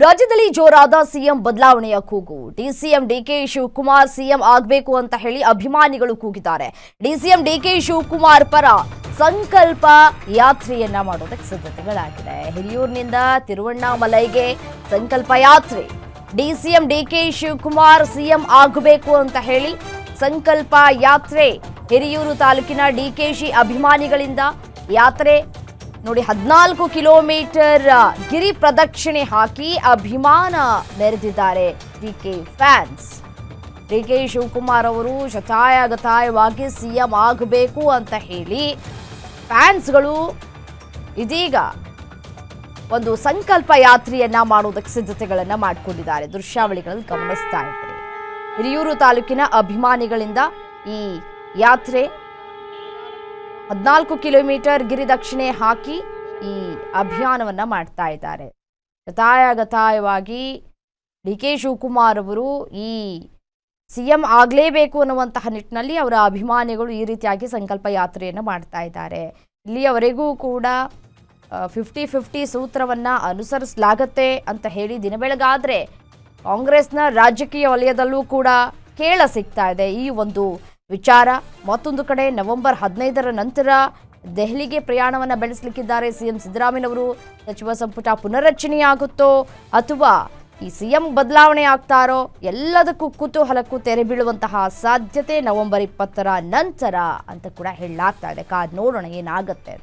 ರಾಜ್ಯದಲ್ಲಿ ಜೋರಾದ ಸಿಎಂ ಬದಲಾವಣೆಯ ಕೂಗು. ಡಿಸಿಎಂ ಡಿಕೆ ಶಿವಕುಮಾರ್ ಸಿಎಂ ಆಗಬೇಕು ಅಂತ ಹೇಳಿ ಅಭಿಮಾನಿಗಳು ಕೂಗಿದ್ದಾರೆ. ಡಿಸಿಎಂ ಡಿಕೆ ಶಿವಕುಮಾರ್ ಪರ ಸಂಕಲ್ಪ ಯಾತ್ರೆಯನ್ನ ಮಾಡೋದಕ್ಕೆ ಸಿದ್ಧತೆಗಳಾಗಿದೆ. ಹಿರಿಯೂರಿನಿಂದ ತಿರುವಣ್ಣಾಮಲೈಗೆ ಸಂಕಲ್ಪ ಯಾತ್ರೆ. ಡಿಸಿಎಂ ಡಿಕೆ ಶಿವಕುಮಾರ್ ಸಿಎಂ ಆಗಬೇಕು ಅಂತ ಹೇಳಿ ಸಂಕಲ್ಪ ಯಾತ್ರೆ. ಹಿರಿಯೂರು ತಾಲೂಕಿನ ಡಿಕೆಶಿ ಅಭಿಮಾನಿಗಳಿಂದ ಯಾತ್ರೆ. ನೋಡಿ, ಹದಿನಾಲ್ಕು ಕಿಲೋಮೀಟರ್ ಗಿರಿ ಪ್ರದಕ್ಷಿಣೆ ಹಾಕಿ ಅಭಿಮಾನ ಮೆರೆದಿದ್ದಾರೆ DK fans. D K Shivakumar ಅವರು ಶತಾಯಗತಾಯವಾಗಿ ಸಿಎಂ ಆಗಬೇಕು ಅಂತ ಹೇಳಿ ಫ್ಯಾನ್ಸ್ಗಳು ಇದೀಗ ಒಂದು ಸಂಕಲ್ಪ ಯಾತ್ರೆಯನ್ನ ಮಾಡೋದಕ್ಕೆ ಸಿದ್ಧತೆಗಳನ್ನ ಮಾಡಿಕೊಂಡಿದ್ದಾರೆ. ದೃಶ್ಯಾವಳಿಗಳಲ್ಲಿ ಗಮನಿಸ್ತಾ ಇದ್ದಾರೆ ಹಿರಿಯೂರು ತಾಲೂಕಿನ ಅಭಿಮಾನಿಗಳಿಂದ ಈ ಯಾತ್ರೆ ಹದಿನಾಲ್ಕು ಕಿಲೋಮೀಟರ್ ಗಿರಿದಕ್ಷಿಣೆ ಹಾಕಿ ಈ ಅಭಿಯಾನವನ್ನು ಮಾಡ್ತಾ ಇದ್ದಾರೆ. ಗತಾಯಗತಾಯವಾಗಿ ಡಿ ಕೆ ಶಿವಕುಮಾರ್ ಅವರು ಈ ಸಿ ಎಂ ಆಗಲೇಬೇಕು ಅನ್ನುವಂತಹ ನಿಟ್ಟಿನಲ್ಲಿ ಅವರ ಅಭಿಮಾನಿಗಳು ಈ ರೀತಿಯಾಗಿ ಸಂಕಲ್ಪ ಯಾತ್ರೆಯನ್ನು ಮಾಡ್ತಾ ಇದ್ದಾರೆ. ಇಲ್ಲಿಯವರೆಗೂ ಕೂಡ ಫಿಫ್ಟಿ ಫಿಫ್ಟಿ ಸೂತ್ರವನ್ನು ಅನುಸರಿಸಲಾಗತ್ತೆ ಅಂತ ಹೇಳಿ ದಿನ ಬೆಳಗಾದರೆ ಕಾಂಗ್ರೆಸ್ನ ರಾಜಕೀಯ ವಲಯದಲ್ಲೂ ಕೂಡ ಕೇಳ ಸಿಗ್ತಾ ಇದೆ. ಈ ಒಂದು ವಿಚಾರ. ಮತ್ತೊಂದು ಕಡೆ ನವೆಂಬರ್ ಹದಿನೈದರ ನಂತರ ದೆಹಲಿಗೆ ಪ್ರಯಾಣವನ್ನು ಬೆಳೆಸಲಿಕ್ಕಿದ್ದಾರೆ ಸಿಎಂ ಸಿದ್ದರಾಮಯ್ಯನವರು ಸಚಿವ ಸಂಪುಟ ಪುನರ್ರಚನೆಯಾಗುತ್ತೋ ಅಥವಾ ಈ ಸಿಎಂ ಬದಲಾವಣೆ ಆಗ್ತಾರೋ ಎಲ್ಲದಕ್ಕೂ ಕುತೂಹಲಕ್ಕೂ ತೆರೆ ಬೀಳುವಂತಹ ಸಾಧ್ಯತೆ ನವೆಂಬರ್ ಇಪ್ಪತ್ತರ ನಂತರ ಅಂತ ಕೂಡ ಹೇಳಲಾಗ್ತಾ ಇದೆ. ಕಾದ್ ನೋಡೋಣ ಏನಾಗುತ್ತೆ